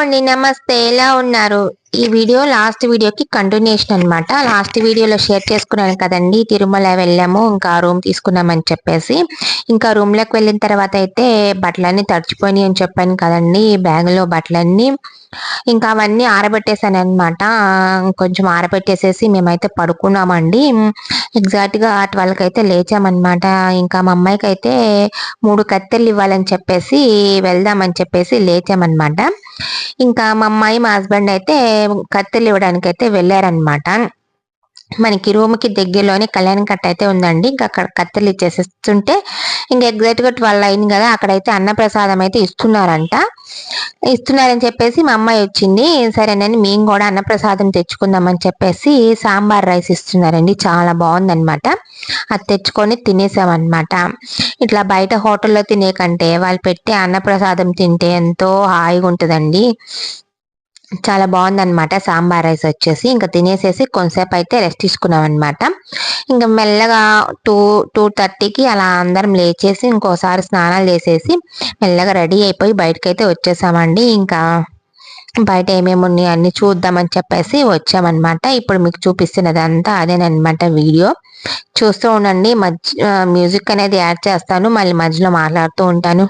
అండి నమస్తే. ఎలా ఉన్నారు? ఈ వీడియో లాస్ట్ వీడియోకి కంటిన్యూషన్ అనమాట లాస్ట్ వీడియోలో షేర్ చేసుకున్నాను కదండి. తిరుమల వెళ్ళాము ఇంకా రూమ్ తీసుకున్నామని చెప్పేసి. ఇంకా రూమ్లోకి వెళ్ళిన తర్వాత అయితే బట్టలన్నీ తడిచిపోయినాయి అని చెప్పాను కదండి. బ్యాగ్లో బట్టలన్నీ ఇంకా అవన్నీ ఆరబెట్టేసాను అనమాట కొంచెం ఆరబెట్టేసేసి మేమైతే పడుకున్నామండి. ఎగ్జాక్ట్గా ట్వెల్వ్కి అయితే లేచామన్నమాట. ఇంకా మా అమ్మాయికి అయితే మూడు కత్తెలు ఇవ్వాలని చెప్పేసి వెళ్దామని చెప్పేసి లేచామన్నమాట. ఇంకా మా అమ్మాయి మా హస్బెండ్ అయితే కత్తెలు ఇవ్వడానికి అయితే వెళ్ళారనమాట మనకి రూమ్కి దగ్గరలోనే కళ్యాణ కట్ట అయితే ఉందండి. ఇంకా అక్కడ కత్తెలు ఇచ్చేసేస్తుంటే ఇంకా ఎగ్జాక్ట్గా ట్వెల్వ్ అయింది కదా అక్కడైతే అన్నప్రసాదం అయితే ఇస్తున్నారంట. ఇస్తున్నారని చెప్పేసి మా అమ్మాయి వచ్చింది. సరేనని మేము కూడా అన్నప్రసాదం తెచ్చుకుందామని చెప్పేసి సాంబార్ రైస్ ఇస్తున్నారండి. చాలా బాగుందనమాట అది తెచ్చుకొని తినేసామన్నమాట. ఇట్లా బయట హోటల్లో తినే కంటే వాళ్ళు పెట్టే అన్నప్రసాదం తింటే ఎంతో హాయిగా ఉంటుందండి. చాలా బాగుందన్నమాట. సాంబార్ రైస్ వచ్చేసి ఇంకా తినేసేసి కొంతసేపు అయితే రెస్ట్ తీసుకున్నాం అనమాట ఇంకా మెల్లగా టూ టూ థర్టీకి అలా అందరం లేచేసి ఇంకోసారి స్నానాలు చేసేసి మెల్లగా రెడీ అయిపోయి బయటకు అయితే వచ్చేసామండి. ఇంకా బయట ఏమేమి ఉన్నాయి అన్ని చూద్దామని చెప్పేసి వచ్చామన్నమాట. ఇప్పుడు మీకు చూపిస్తున్నది అంతా అదేనమాట వీడియో. చూస్తూ ఉండండి. మధ్య మ్యూజిక్ అనేది యాడ్ చేస్తాను. మళ్ళీ మధ్యలో మాట్లాడుతూ ఉంటాను.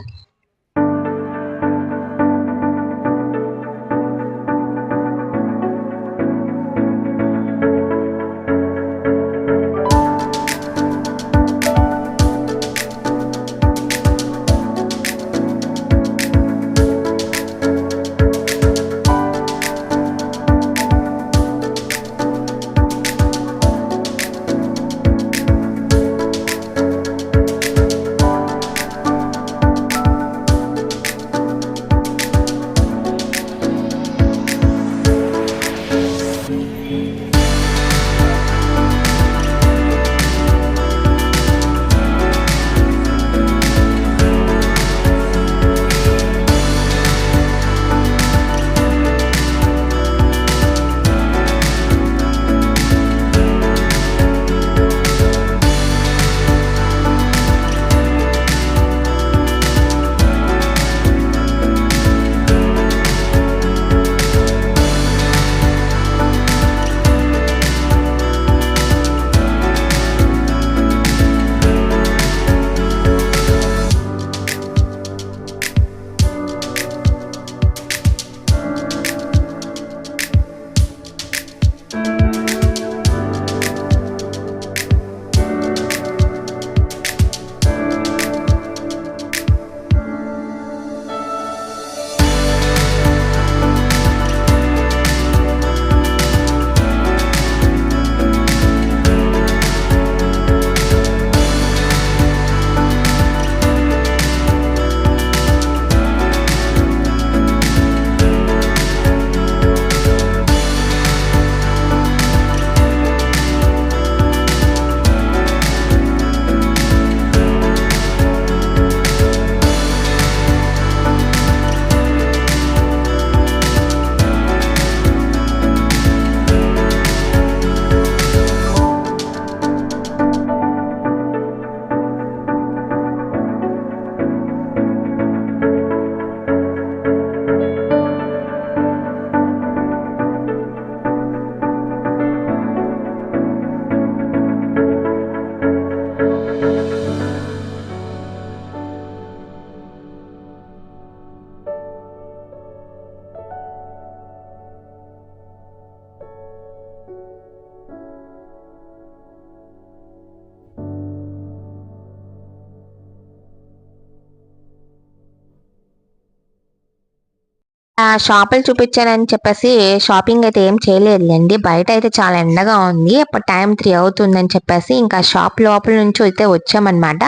షాపులు చూపించానని చెప్పేసి షాపింగ్ అయితే ఏం చేయలేదులేండి. బయట అయితే చాలా ఎండగా ఉంది. అప్పుడు టైం త్రీ అవుతుందని చెప్పేసి ఇంకా షాప్ లోపల నుంచి అయితే వచ్చామన్నమాట.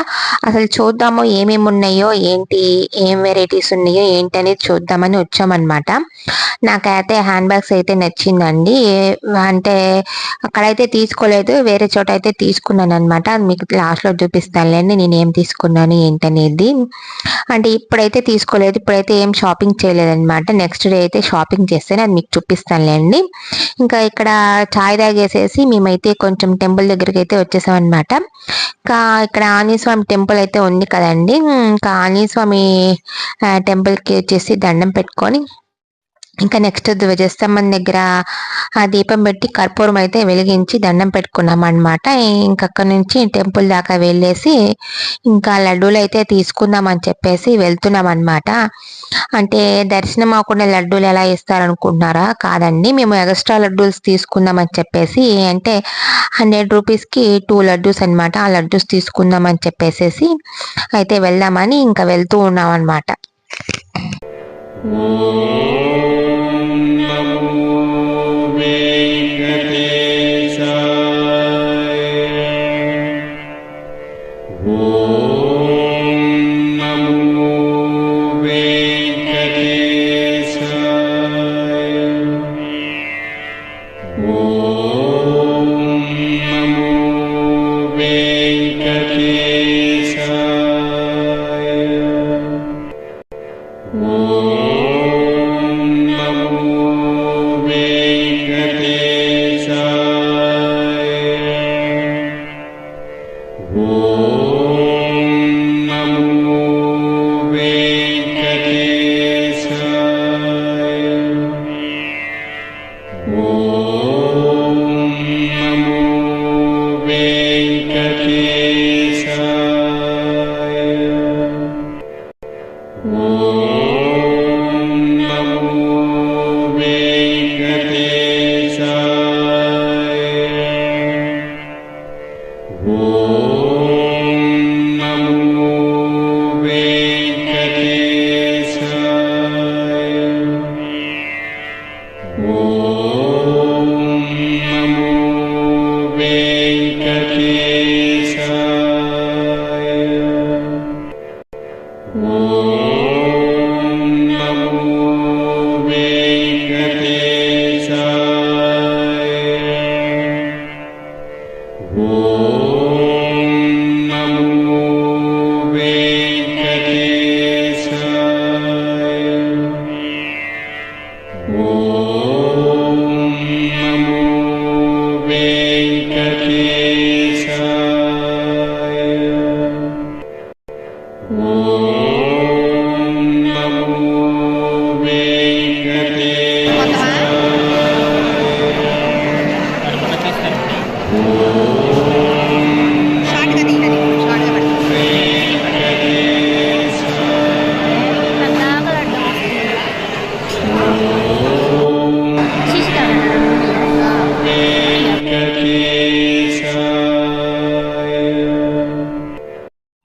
అసలు చూద్దాము ఏమేమి ఉన్నాయో ఏంటి ఏం వెరైటీస్ ఉన్నాయో ఏంటి అనేది చూద్దామని వచ్చామన్నమాట. నాకైతే హ్యాండ్ బ్యాగ్స్ అయితే నచ్చిందండి. అంటే అక్కడైతే తీసుకోలేదు వేరే చోట అయితే తీసుకున్నాను అనమాట మీకు లాస్ట్లో చూపిస్తానులేండి నేను ఏం తీసుకున్నాను ఏంటనేది. అంటే ఇప్పుడైతే తీసుకోలేదు ఇప్పుడైతే ఏం షాపింగ్ చేయలేదన్నమాట. నెక్స్ట్ డే అయితే షాపింగ్ చేస్తే అది మీకు చూపిస్తానులేండి. ఇంకా ఇక్కడ చాయ్ తాగేసేసి మేమైతే కొంచెం టెంపుల్ దగ్గరికి అయితే వచ్చేసామన్నమాట. ఇంకా ఇక్కడ ఆంజనేయ స్వామి టెంపుల్ అయితే ఉంది కదండి. ఇంకా ఆంజనేయస్వామి టెంపుల్కి వచ్చేసి దండం పెట్టుకొని ఇంకా నెక్స్ట్ ధ్వజస్తంభం దగ్గర ఆ దీపం పెట్టి కర్పూరం అయితే వెలిగించి దండం పెట్టుకున్నాం అనమాట ఇంకక్కడి నుంచి టెంపుల్ దాకా వెళ్ళేసి ఇంకా లడ్డూలు అయితే తీసుకుందాం అని చెప్పేసి వెళ్తున్నాం అనమాట అంటే దర్శనం అవ్వకుండా లడ్డూలు ఎలా ఇస్తారనుకుంటున్నారా? కాదండి మేము ఎక్స్ట్రా లడ్డూస్ తీసుకుందాం అని చెప్పేసి అంటే హండ్రెడ్ రూపీస్కి టూ లడ్డూస్ అనమాట ఆ లడ్డూస్ తీసుకుందాం అని చెప్పేసి అయితే వెళ్దామని ఇంకా వెళ్తూ ఉన్నాం అనమాట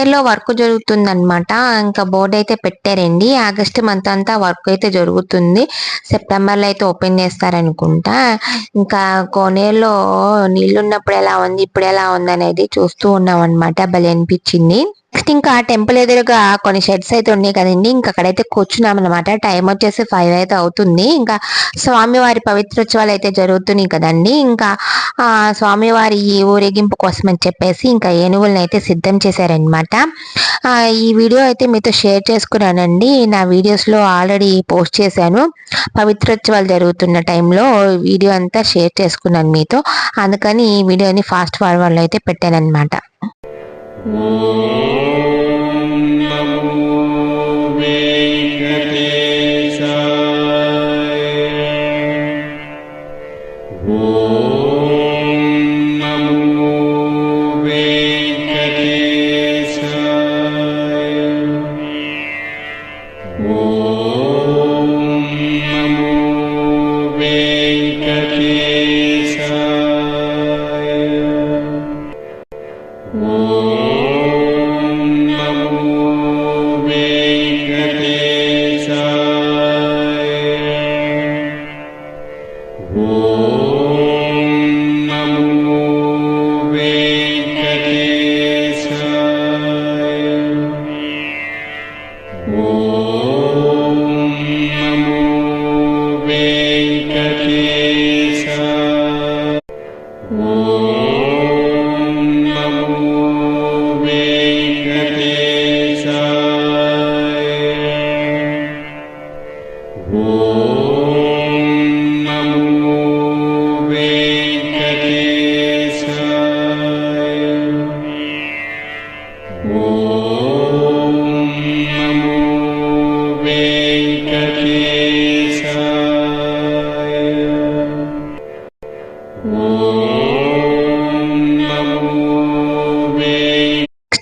లో వర్క్ జరుగుతుందనమాట ఇంకా బోర్డు అయితే పెట్టారండి. ఆగస్ట్ మంత్ అంతా వర్క్ అయితే జరుగుతుంది. సెప్టెంబర్లో అయితే ఓపెన్ చేస్తారనుకుంటా. ఇంకా కోనేరులో నీళ్ళు ఉన్నప్పుడు ఎలా ఉంది ఇప్పుడు ఎలా ఉంది అనేది చూస్తూ ఉన్నాం అనమాట భలే అనిపించింది. నెక్స్ట్ ఇంకా టెంపుల్ ఎదురుగా కొన్ని షెడ్స్ అయితే ఉన్నాయి కదండి. ఇంకా అక్కడైతే కూర్చున్నాం అనమాట టైం వచ్చేసి ఫైవ్ అయితే అవుతుంది. ఇంకా స్వామివారి పవిత్రోత్సవాలు అయితే జరుగుతున్నాయి కదండి. ఇంకా ఆ స్వామివారి ఊరేగింపు కోసం అని చెప్పేసి ఇంకా ఏనుగులను అయితే సిద్ధం చేశారనమాట ఈ వీడియో అయితే మీతో షేర్ చేసుకున్నానండి. నా వీడియోస్లో ఆల్రెడీ పోస్ట్ చేశాను. పవిత్రోత్సవాలు జరుగుతున్న టైంలో వీడియో అంతా షేర్ చేసుకున్నాను మీతో. అందుకని ఈ వీడియోని ఫాస్ట్ ఫార్వర్డ్లో అయితే పెట్టాను అనమాట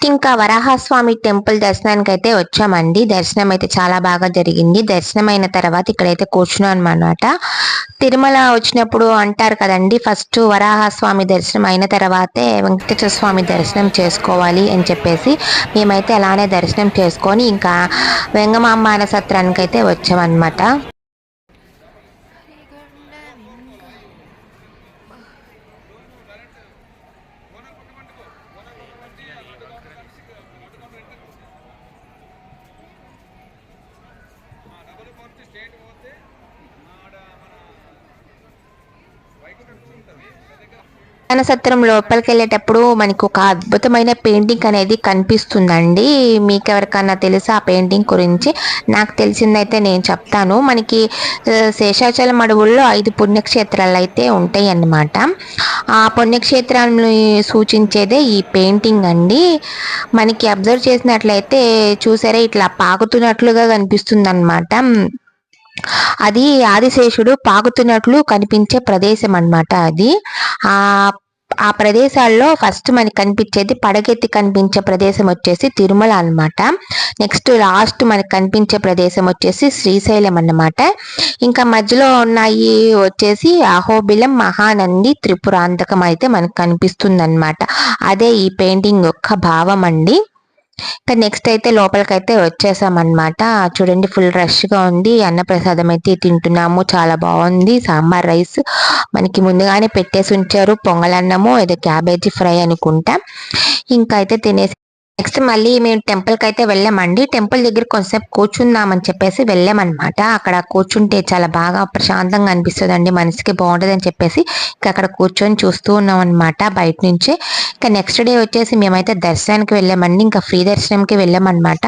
ఇంకా వరాహస్వామి టెంపుల్ దర్శనానికి అయితే వచ్చామండి. దర్శనం అయితే చాలా బాగా జరిగింది. దర్శనం అయిన తర్వాత ఇక్కడైతే కూర్చున్నాను అనమాట తిరుమల వచ్చినప్పుడు అంటారు కదండి ఫస్ట్ వరాహస్వామి దర్శనం అయిన తర్వాతే వెంకటేశ్వర స్వామి దర్శనం చేసుకోవాలి అని చెప్పేసి మేమైతే అలానే దర్శనం చేసుకొని ఇంకా వెంగమాంబాన సత్రానికి అయితే వచ్చామన్నమాట. సత్రం లోపలికి వెళ్ళేటప్పుడు మనకు ఒక అద్భుతమైన పెయింటింగ్ అనేది కనిపిస్తుందండి. మీకు ఎవరికన్నా తెలుసా ఆ పెయింటింగ్ గురించి? నాకు తెలిసిందైతే నేను చెప్తాను. మనకి శేషాచలం అడవుల్లో ఐదు పుణ్యక్షేత్రాలు అయితే ఉంటాయి అన్నమాట ఆ పుణ్యక్షేత్రాలను సూచించేదే ఈ పెయింటింగ్ అండి. మనకి అబ్జర్వ్ చేసినట్లయితే చూసారా ఇట్లా పాకుతున్నట్లుగా కనిపిస్తుంది అది ఆదిశేషుడు పాకుతున్నట్లు కనిపించే ప్రదేశం అన్నమాట అది. ఆ ఆ ప్రదేశాల్లో ఫస్ట్ మనకి కనిపించేది పడగెత్తి కనిపించే ప్రదేశం వచ్చేసి తిరుమల అన్నమాట. నెక్స్ట్ లాస్ట్ మనకి కనిపించే ప్రదేశం వచ్చేసి శ్రీశైలం అన్నమాట. ఇంకా మధ్యలో ఉన్నాయి వచ్చేసి అహోబిలం మహానంది త్రిపురాంతకం అయితే మనకు కనిపిస్తుంది అదే ఈ పెయింటింగ్ యొక్క భావం అండి ఇంకా నెక్స్ట్ అయితే లోపలికైతే వచ్చేసామన్నమాట. చూడండి ఫుల్ రష్గా ఉంది. అన్నప్రసాదం అయితే తింటున్నాము. చాలా బాగుంది. సాంబార్ రైస్ మనకి ముందుగానే పెట్టేసి ఉంచారు. పొంగలన్నము ఏదో క్యాబేజీ ఫ్రై అనుకుంటా. ఇంకా అయితే తినేసి నెక్స్ట్ మళ్ళీ మేము టెంపుల్కి అయితే వెళ్ళామండి. టెంపుల్ దగ్గర కొంతసేపు కూర్చుందామని చెప్పేసి వెళ్ళామన్నమాట. అక్కడ కూర్చుంటే చాలా బాగా ప్రశాంతంగా అనిపిస్తుంది అండి మనసుకి బాగుంటుంది అని చెప్పేసి ఇంకా అక్కడ కూర్చొని చూస్తూ ఉన్నాం అనమాట బయట నుంచి. ఇంకా నెక్స్ట్ డే వచ్చేసి మేమైతే దర్శనానికి వెళ్ళామండి. ఇంకా ఫ్రీ దర్శనంకి వెళ్ళామన్నమాట.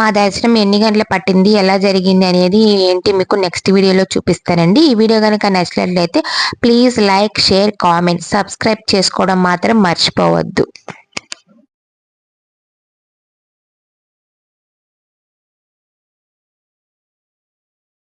మా దర్శనం ఎన్ని గంటలు పట్టింది? ఎలా జరిగింది? అనేది ఏంటి మీకు నెక్స్ట్ వీడియోలో చూపిస్తానండి. ఈ వీడియో కనుక నచ్చినట్లయితే please like share comment subscribe చేసుకోవడం మాత్రం మర్చిపోవద్దు.